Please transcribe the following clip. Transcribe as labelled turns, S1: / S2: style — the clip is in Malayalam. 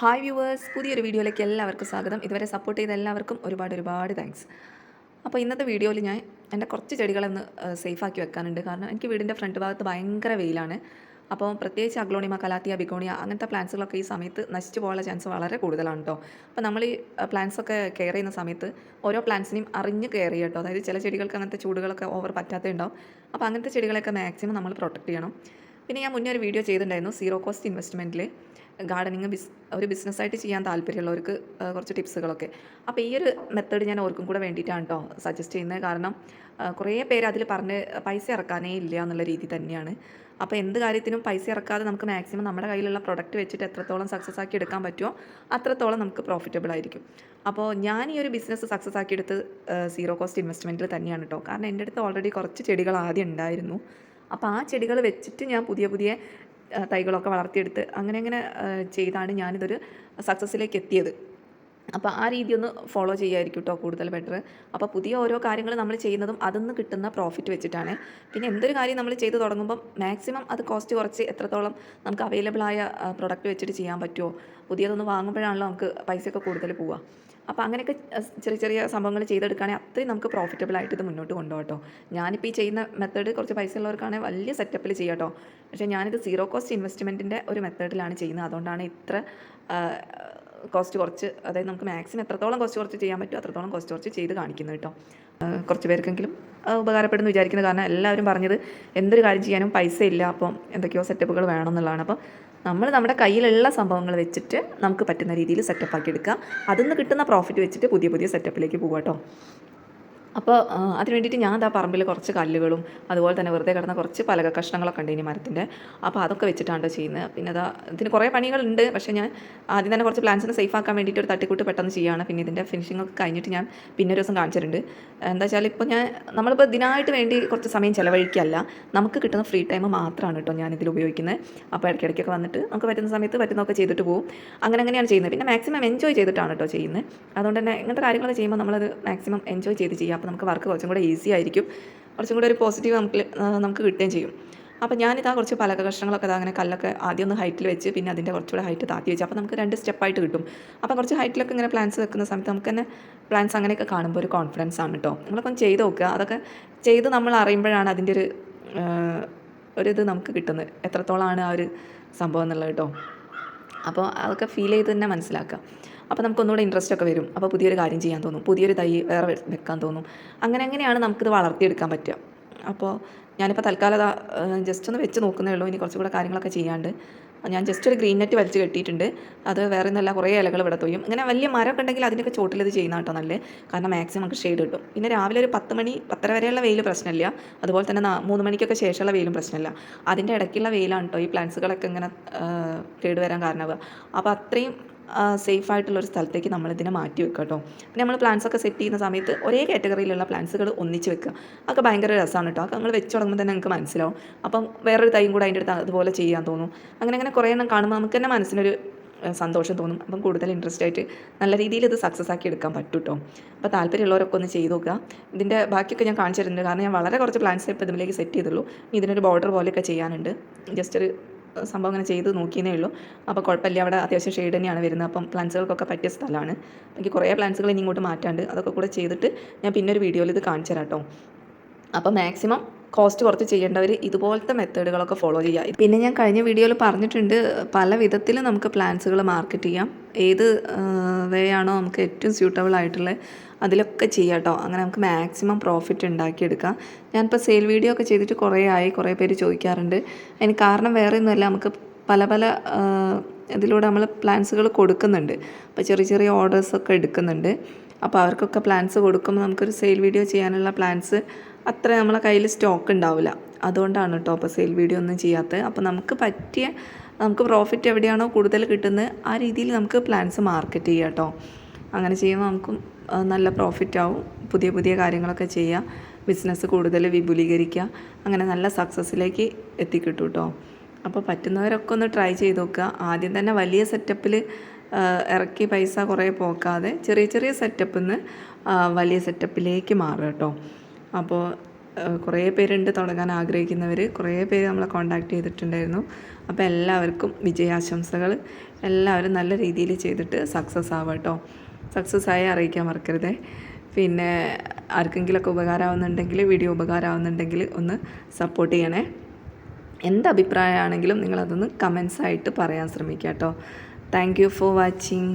S1: ഹായ് വ്യൂവേഴ്സ് പുതിയൊരു വീഡിയോയിലേക്ക് എല്ലാവർക്കും സ്വാഗതം. ഇതുവരെ സപ്പോർട്ട് ചെയ്ത എല്ലാവർക്കും ഒരുപാട് ഒരുപാട് താങ്ക്സ് അപ്പോൾ ഇന്നത്തെ വീഡിയോയിൽ ഞാൻ എന്റെ കുറച്ച് ചെടികളൊന്ന് സേഫാക്കി വെക്കാനുണ്ട്. കാരണം എനിക്ക് വീടിന്റെ ഫ്രണ്ട് ഭാഗത്ത് ഭയങ്കര വെയിലാണ്. അപ്പോൾ പ്രത്യേകിച്ച് അഗ്ലോണിമ കലാത്തിയ ബിഗോണിയ അങ്ങനത്തെ പ്ലാന്റ്സുകളൊക്കെ ഈ സമയത്ത് നശിച്ചു പോകാനുള്ള ചാൻസ് വളരെ കൂടുതലാണ് കേട്ടോ അപ്പോൾ നമ്മൾ ഈ പ്ലാന്റ്സൊക്കെ കെയർ ചെയ്യുന്ന സമയത്ത് ഓരോ പ്ലാന്റ്സിനെയും അറിഞ്ഞ് കെയർ ചെയ്യുക കേട്ടോ അതായത് ചില ചെടികൾക്ക് അങ്ങനത്തെ ചൂടുകളൊക്കെ ഓവർ പറ്റാത്തേ ഉണ്ടാവും അപ്പോൾ അങ്ങനത്തെ ചെടികളെയൊക്കെ മാക്സിമം നമ്മൾ പ്രൊട്ടക്റ്റ് ചെയ്യണം. പിന്നെ ഞാൻ മുന്നേ ഒരു വീഡിയോ ചെയ്തിട്ടുണ്ടായിരുന്നു സീറോ കോസ്റ്റ് ഇൻവെസ്റ്റ്മെന്റിൽ ഗാർഡനിങ് ബിസ് ഒരു ബിസിനസ്സായിട്ട് ചെയ്യാൻ താല്പര്യമുള്ളവർക്ക് കുറച്ച് ടിപ്സുകളൊക്കെ. അപ്പോൾ ഈ ഒരു മെത്തേഡ് ഞാൻ ഓർക്കും കൂടെ വേണ്ടിയിട്ടാണ് കേട്ടോ സജസ്റ്റ് ചെയ്യുന്നത്. കാരണം കുറേ പേര് അതിൽ പറഞ്ഞ് പൈസ ഇറക്കാനേ ഇല്ല എന്നുള്ള രീതി തന്നെയാണ്. അപ്പോൾ എന്ത് കാര്യത്തിനും പൈസ ഇറക്കാതെ നമുക്ക് മാക്സിമം നമ്മുടെ കയ്യിലുള്ള പ്രൊഡക്റ്റ് വെച്ചിട്ട് എത്രത്തോളം സക്സസ് ആക്കി എടുക്കാൻ പറ്റുമോ അത്രത്തോളം നമുക്ക് പ്രോഫിറ്റബിൾ ആയിരിക്കും. അപ്പോൾ ഞാൻ ഈ ഒരു ബിസിനസ് സക്സസ് ആക്കി എടുത്ത് സീറോ കോസ്റ്റ് ഇൻവെസ്റ്റ്മെന്റിൽ തന്നെയാണ് കേട്ടോ കാരണം എന്റെ അടുത്ത് ഓൾറെഡി കുറച്ച് ചെടികൾ ആദ്യം ഉണ്ടായിരുന്നു. അപ്പോൾ ആ ചെടികൾ വെച്ചിട്ട് ഞാൻ പുതിയ പുതിയ തൈകളൊക്കെ വളർത്തിയെടുത്ത് അങ്ങനെ അങ്ങനെ ചെയ്താണ് ഞാനിതൊരു സക്സസ്സിലേക്ക് എത്തിയത്. അപ്പോൾ ആ രീതി ഒന്ന് ഫോളോ ചെയ്യായിരിക്കും കേട്ടോ കൂടുതൽ ബെറ്റർ. അപ്പോൾ പുതിയ ഓരോ കാര്യങ്ങൾ നമ്മൾ ചെയ്യുന്നതും അതിൽ നിന്ന് കിട്ടുന്ന പ്രോഫിറ്റ് വെച്ചിട്ടാണ്. പിന്നെ എന്തൊരു കാര്യം നമ്മൾ ചെയ്ത് തുടങ്ങുമ്പം മാക്സിമം അത് കോസ്റ്റ് കുറച്ച് എത്രത്തോളം നമുക്ക് അവൈലബിൾ ആയ പ്രൊഡക്റ്റ് വെച്ചിട്ട് ചെയ്യാൻ പറ്റുമോ പുതിയതൊന്ന് വാങ്ങുമ്പോഴാണല്ലോ നമുക്ക് പൈസയൊക്കെ കൂടുതൽ പോവുക. അപ്പോൾ അങ്ങനെയൊക്കെ ചെറിയ ചെറിയ സംഭവങ്ങൾ ചെയ്തെടുക്കുകയാണെങ്കിൽ അത്രയും നമുക്ക് പ്രോഫിറ്റബിൾ ആയിട്ട് ഇത് മുന്നോട്ട് കൊണ്ടുപോകട്ടോ. കേട്ടോ ഞാനിപ്പോൾ ഈ ചെയ്യുന്ന മെത്തേഡ് കുറച്ച് പൈസ ഉള്ളവർക്കാണെങ്കിൽ വലിയ സെറ്റപ്പിൽ ചെയ്യാട്ടോ. പക്ഷേ ഞാനിത് സീറോ കോസ്റ്റ് ഇൻവെസ്റ്റ്മെന്റിന്റെ ഒരു മെത്തേഡിലാണ് ചെയ്യുന്നത്. അതുകൊണ്ടാണ് ഇത്ര കോസ്റ്റ് കുറച്ച് അതായത് നമുക്ക് മാക്സിമം എത്രത്തോളം കോസ്റ്റ് കുറച്ച് ചെയ്യാൻ പറ്റുമോ അത്രത്തോളം കോസ്റ്റ് കുറച്ച് ചെയ്ത് കാണിക്കുന്നത് കേട്ടോ. കുറച്ച് പേർക്കെങ്കിലും ഉപകാരപ്പെടുന്നു വിചാരിക്കുന്നത് കാരണം എല്ലാവരും പറഞ്ഞത് എന്തൊരു കാര്യം ചെയ്യാനും പൈസ ഇല്ല അപ്പം എന്തൊക്കെയോ സെറ്റപ്പുകൾ വേണമെന്നുള്ളതാണ് അപ്പോൾ നമ്മൾ നമ്മുടെ കയ്യിലുള്ള സംഭവങ്ങൾ വെച്ചിട്ട് നമുക്ക് പറ്റുന്ന രീതിയിൽ സെറ്റപ്പ് ആക്കി എടുക്കാം. അതിൽ നിന്ന് കിട്ടുന്ന പ്രോഫിറ്റ് വെച്ചിട്ട് പുതിയ പുതിയ സെറ്റപ്പിലേക്ക് പോകാം കേട്ടോ അപ്പോൾ അതിന് വേണ്ടിയിട്ട് ഞാൻ ആ പറമ്പിൽ കുറച്ച് കല്ലുകളും അതുപോലെ തന്നെ വെറുതെ കിടന്ന കുറച്ച് പലക കഷ്ണങ്ങളൊക്കെ ഉണ്ട് ഇനി മരത്തിന്റെ അപ്പോൾ അതൊക്കെ വെച്ചിട്ടാണ് ട്ടോ ചെയ്യുന്നത് പിന്നെ അതാ ഇതിന് കുറേ പണികളുണ്ട്. പക്ഷേ ഞാൻ ആദ്യം തന്നെ കുറച്ച് പ്ലാൻസിനെ സേഫ് ആക്കാൻ വേണ്ടിയിട്ട് ഒരു തട്ടിക്കൂട്ട് പെട്ടെന്ന് ചെയ്യുകയാണ് പിന്നെ ഇതിന്റെ ഫിനിഷിംഗ് ഒക്കെ കഴിഞ്ഞിട്ട് ഞാൻ പിന്നെ ഒരു ദിവസം കാണിച്ചിട്ടുണ്ട്. എന്താ വെച്ചാൽ ഇപ്പോൾ ഞാൻ നമ്മളിപ്പോൾ ഇതിനായിട്ട് വേണ്ടി കുറച്ച് സമയം ചിലവഴിക്കല്ല നമുക്ക് കിട്ടുന്ന ഫ്രീ ടൈം മാത്രമാണ് കേട്ടോ ഞാൻ ഇതിൽ ഉപയോഗിക്കുന്നത് അപ്പോൾ ഇടയ്ക്കിടയ്ക്കൊക്കെ വന്നിട്ട് നമുക്ക് പറ്റുന്ന സമയത്ത് പറ്റുന്നതൊക്കെ ചെയ്തിട്ട് പോകും അങ്ങനെ അങ്ങനെയാണ് ചെയ്യുന്നത് പിന്നെ മാക്സിമം എൻജോയ് ചെയ്തിട്ടാണ് കേട്ടോ ചെയ്യുന്നത് അതുകൊണ്ട് തന്നെ ഇങ്ങനത്തെ കാര്യങ്ങളൊക്കെ ചെയ്യുമ്പോൾ നമ്മളത് മാക്സിമം എൻജോയ് ചെയ്ത് ചെയ്യുക അപ്പോൾ നമുക്ക് വർക്ക് കുറച്ചും കൂടെ ഈസി ആയിരിക്കും. കുറച്ചും കൂടെ ഒരു പോസിറ്റീവ് നമുക്ക് നമുക്ക് കിട്ടുകയും ചെയ്യും. അപ്പോൾ ഞാനിതാ കുറച്ച് പലക കഷ്ണങ്ങളൊക്കെ അങ്ങനെ കല്ലൊക്കെ ആദ്യം ഒന്ന് ഹൈറ്റിൽ വെച്ച് പിന്നെ അതിന്റെ കുറച്ചുകൂടെ ഹൈറ്റ് താത്തി വെച്ച്. അപ്പോൾ നമുക്ക് രണ്ട് സ്റ്റെപ്പായിട്ട് കിട്ടും. അപ്പോൾ കുറച്ച് ഹൈറ്റിലൊക്കെ ഇങ്ങനെ പ്ലാൻസ് വെക്കുന്ന സമയത്ത് നമുക്ക് തന്നെ പ്ലാൻസ് അങ്ങനെയൊക്കെ കാണുമ്പോൾ ഒരു കോൺഫിഡൻസ് ആണ് കേട്ടോ നിങ്ങളൊക്കെ ഒന്ന് ചെയ്ത് നോക്കുക. അതൊക്കെ ചെയ്ത് നമ്മൾ അറിയുമ്പോഴാണ് അതിന്റെ ഒരു ഒരിത് നമുക്ക് കിട്ടുന്നത്. എത്രത്തോളമാണ് ആ ഒരു സംഭവം എന്നുള്ളത് കേട്ടോ അപ്പോൾ അതൊക്കെ ഫീൽ ചെയ്ത് തന്നെ മനസ്സിലാക്കുക അപ്പോൾ നമുക്കൊന്നുകൂടെ ഇൻട്രസ്റ്റ് ഒക്കെ വരും. അപ്പോൾ പുതിയൊരു കാര്യം ചെയ്യാൻ തോന്നും. പുതിയൊരു തൈ വേറെ വെക്കാൻ തോന്നും. അങ്ങനെ അങ്ങനെയാണ് നമുക്കിത് വളർത്തിയെടുക്കാൻ പറ്റുക? അപ്പോൾ ഞാനിപ്പോൾ തൽക്കാലം ജസ്റ്റ് ഒന്ന് വെച്ച് നോക്കുന്നേ ഉള്ളൂ. ഇനി കുറച്ചും കൂടെ കാര്യങ്ങളൊക്കെ ചെയ്യാണ്ട്. ഞാൻ ജസ്റ്റ് ഒരു ഗ്രീൻ നെറ്റ് വലിച്ച് കെട്ടിയിട്ടുണ്ട്. അത് വേറെ നല്ല കുറേ ഇലകൾ ഇവിടെ തൊയ്യും ഇങ്ങനെ വലിയ മരമൊക്കെ ഉണ്ടെങ്കിൽ അതിനൊക്കെ ചോട്ടിൽ ഇത് ചെയ്യുന്ന കേട്ടോ നല്ല കാരണം മാക്സിമം നമുക്ക് ഷെയ്ഡ് കിട്ടും. പിന്നെ രാവിലെ ഒരു പത്ത് മണി പത്തര വരെയുള്ള വെയിൽ പ്രശ്നമില്ല. അതുപോലെ തന്നെ മൂന്ന് മണിക്കൊക്കെ ശേഷമുള്ള വെയിലും പ്രശ്നമില്ല. അതിന്റെ ഇടയ്ക്കുള്ള വെയിലാണ് കേട്ടോ ഈ പ്ലാന്റ്സുകളൊക്കെ ഇങ്ങനെ കേടുവരാൻ കേട് വരാൻ കാരണമാവുക. അപ്പോൾ അത്രയും സേഫ് ആയിട്ടുള്ള ഒരു സ്ഥലത്തേക്ക് നമ്മളിതിനെ മാറ്റി വെക്കുക കേട്ടോ. പിന്നെ നമ്മൾ പ്ലാന്റ്സ് ഒക്കെ സെറ്റ് ചെയ്യുന്ന സമയത്ത് ഒരേ കാറ്റഗറിയിലുള്ള പ്ലാന്റ്സുകൾ ഒന്നിച്ച് വെക്കുക. അതൊക്കെ ഭയങ്കര രസമാണ് കേട്ടോ. അതൊക്കെ നിങ്ങൾ വെച്ച് തുടങ്ങുമ്പോൾ തന്നെ നിങ്ങൾക്ക് മനസ്സിലാവും. അപ്പം വേറൊരു തൈയും കൂടെ അതിന്റെ അടുത്ത് അതുപോലെ ചെയ്യാൻ തോന്നും. അങ്ങനെ അങ്ങനെ കുറേ എണ്ണം കാണുമ്പോൾ നമുക്ക് തന്നെ മനസ്സിനൊരു സന്തോഷം തോന്നും. അപ്പം കൂടുതൽ ഇൻട്രസ്റ്റ് ആയിട്ട് നല്ല രീതിയിൽ ഇത് സക്സസ് ആക്കി എടുക്കാൻ പറ്റും കേട്ടോ. അപ്പോൾ താല്പര്യമുള്ളവരൊക്കെ ഒന്ന് ചെയ്ത് നോക്കുക. ഇതിന്റെ ബാക്കിയൊക്കെ ഞാൻ കാണിച്ചു കാരണം ഞാൻ വളരെ കുറച്ച് പ്ലാൻസ് ഇപ്പോൾ ഇതിലേക്ക് സെറ്റ് ചെയ്തുള്ളൂ. ഇതിനൊരു ബോർഡർ പോലെയൊക്കെ ചെയ്യാനുണ്ട്. ജസ്റ്റ് ഒരു സംഭവം ഇങ്ങനെ ചെയ്ത് നോക്കിയേ ഉള്ളൂ. അപ്പോൾ കുഴപ്പമില്ല. അവിടെ അത്യാവശ്യം ഷെയ്ഡ് തന്നെയാണ് വരുന്നത്. അപ്പം പ്ലാന്റ്സുകൾക്കൊക്കെ പറ്റിയ സ്ഥലമാണ്. എനിക്ക് കുറേ പ്ലാന്റ്സുകൾ ഇനി ഇങ്ങോട്ട് മാറ്റാണ്ട് അതൊക്കെ കൂടെ ചെയ്തിട്ട് ഞാൻ പിന്നെ ഒരു വീഡിയോയിൽ ഇത് കാണിച്ചു തരാം കേട്ടോ. അപ്പോൾ മാക്സിമം കോസ്റ്റ് കുറച്ച് ചെയ്യേണ്ടവർ ഇതുപോലത്തെ മെത്തേഡുകളൊക്കെ ഫോളോ ചെയ്യുക. പിന്നെ ഞാൻ കഴിഞ്ഞ വീഡിയോയിൽ പറഞ്ഞിട്ടുണ്ട് പല വിധത്തിൽ നമുക്ക് പ്ലാൻസുകൾ മാർക്കറ്റ് ചെയ്യാം. ഏത് വേ ആണോ നമുക്ക് ഏറ്റവും സ്യൂട്ടബിൾ ആയിട്ടുള്ള അതിലൊക്കെ ചെയ്യാം കേട്ടോ അങ്ങനെ നമുക്ക് മാക്സിമം പ്രോഫിറ്റ് ഉണ്ടാക്കിയെടുക്കാം. ഞാനിപ്പോൾ സെയിൽ വീഡിയോ ഒക്കെ ചെയ്തിട്ട് കുറേ ആയി കുറേ പേര് ചോദിക്കാറുണ്ട്. അതിന് കാരണം വേറെ ഒന്നുമല്ല നമുക്ക് പല പല ഇതിലൂടെ നമ്മൾ പ്ലാൻസുകൾ കൊടുക്കുന്നുണ്ട്. അപ്പോൾ ചെറിയ ചെറിയ ഓർഡേഴ്സൊക്കെ എടുക്കുന്നുണ്ട്. അപ്പോൾ അവർക്കൊക്കെ പ്ലാൻസ് കൊടുക്കുമ്പോൾ നമുക്കൊരു സെയിൽ വീഡിയോ ചെയ്യാനുള്ള പ്ലാൻസ് അത്ര നമ്മളെ കയ്യിൽ സ്റ്റോക്ക് ഉണ്ടാവില്ല. അതുകൊണ്ടാണ് കേട്ടോ അപ്പോൾ സെയിൽ വീഡിയോ ഒന്നും ചെയ്യാത്തത്. അപ്പോൾ നമുക്ക് പറ്റിയ നമുക്ക് പ്രോഫിറ്റ് എവിടെയാണോ കൂടുതൽ കിട്ടുന്നത് ആ രീതിയിൽ നമുക്ക് പ്ലാൻസ് മാർക്കറ്റ് ചെയ്യാം കേട്ടോ അങ്ങനെ ചെയ്യുമ്പോൾ നമുക്ക് നല്ല പ്രോഫിറ്റ് ആവും. പുതിയ പുതിയ കാര്യങ്ങളൊക്കെ ചെയ്യുക ബിസിനസ് കൂടുതൽ വിപുലീകരിക്കുക അങ്ങനെ നല്ല സക്സസ്സിലേക്ക് എത്തിക്കിട്ടും കേട്ടോ അപ്പോൾ പറ്റുന്നവരൊക്കെ ഒന്ന് ട്രൈ ചെയ്ത് നോക്കുക. ആദ്യം തന്നെ വലിയ സെറ്റപ്പിൽ ഇറക്കി പൈസ കുറേ പോക്കാതെ ചെറിയ ചെറിയ സെറ്റപ്പിൽ നിന്ന് വലിയ സെറ്റപ്പിലേക്ക് മാറുക കേട്ടോ അപ്പോൾ കുറേ പേരുണ്ട് തുടങ്ങാൻ ആഗ്രഹിക്കുന്നവർ കുറേ പേര് നമ്മളെ കോണ്ടാക്ട് ചെയ്തിട്ടുണ്ടായിരുന്നു. അപ്പോൾ എല്ലാവർക്കും വിജയാശംസകൾ എല്ലാവരും നല്ല രീതിയിൽ ചെയ്തിട്ട് സക്സസ് ആവുക കേട്ടോ. സക്സസ് ആയി അറിയിക്കാൻ മറക്കരുതേ. പിന്നെ ആർക്കെങ്കിലുമൊക്കെ ഉപകാരമാവുന്നുണ്ടെങ്കിൽ വീഡിയോ ഉപകാരമാവുന്നുണ്ടെങ്കിൽ ഒന്ന് സപ്പോർട്ട് ചെയ്യണേ. എന്ത് അഭിപ്രായമാണെങ്കിലും നിങ്ങളതൊന്ന് കമൻസായിട്ട് പറയാൻ ശ്രമിക്കുക കേട്ടോ. Thank you for watching